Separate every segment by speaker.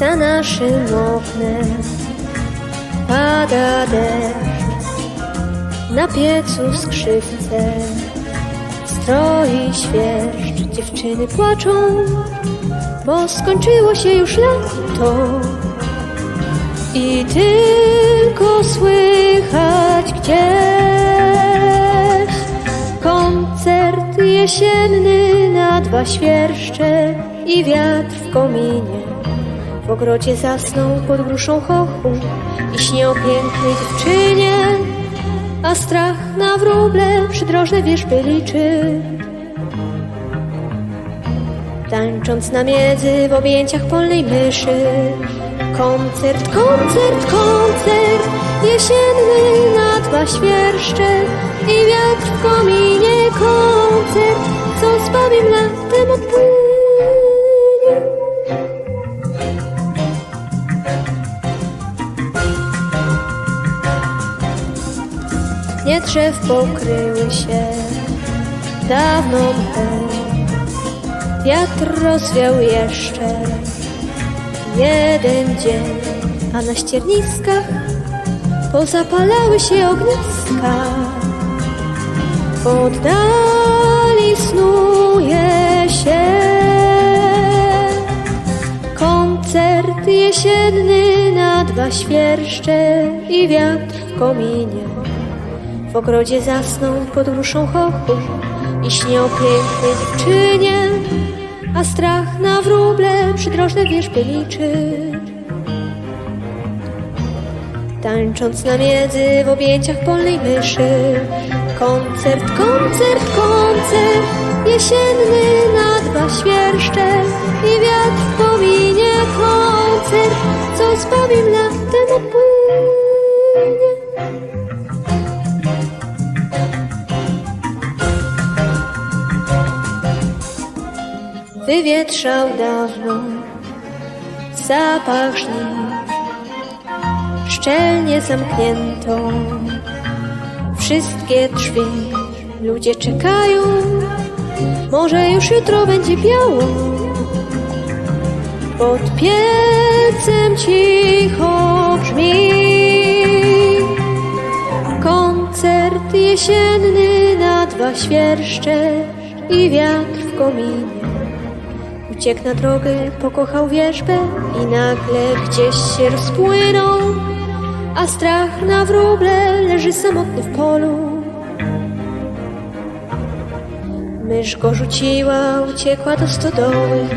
Speaker 1: naszym oknem pada deszcz, na piecu skrzywce stroi świerszcz. Dziewczyny płaczą, bo skończyło się już lato i tylko słychać gdzieś koncert jesienny na dwa świerszcze i wiatr w kominie. W ogrodzie zasnął pod gruszą chochu i śni o pięknej dziewczynie, a strach na wróble przydrożne wierzby liczy. Tańcząc na miedzy w objęciach polnej myszy Koncert, koncert, koncert Jesienny na dwa świerszcze I wiatr w kominie koncert Nie drzew pokryły się dawno mchem Wiatr rozwiał jeszcze jeden dzień, a na ścierniskach pozapalały się ogniska. W oddali snuje się koncert jesienny na dwa świerszcze i wiatr w kominie. W ogrodzie zasnął pod gruszą chochu i śni o pięknej dziewczynie, a strach na wróble przydrożne wierzby liczy. Tańcząc na miedzy w objęciach polnej myszy, koncert, koncert, koncert, jesienny na dwa świerszcze i wiatr w kominie koncert, co z babim latem odpłynie. Wywietrzał dawno zapach szczelnie zamkniętą wszystkie drzwi. Ludzie czekają, może już jutro będzie biało. Pod piecem cicho brzmi koncert jesienny na dwa świerszcze i wiatr w kominie. Uciekł na drogę, pokochał wierzbę i nagle gdzieś się rozpłynął, a strach na wróble leży samotny w polu. Mysz go rzuciła, uciekła do stodoły.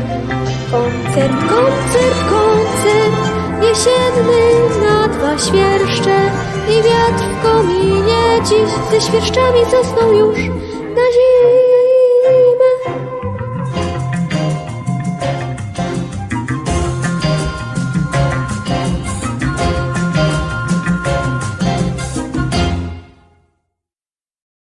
Speaker 1: Koncert, koncert, koncert, jesienny na dwa świerszcze i wiatr w kominie dziś ze świerszczami zasnął już na ziemi.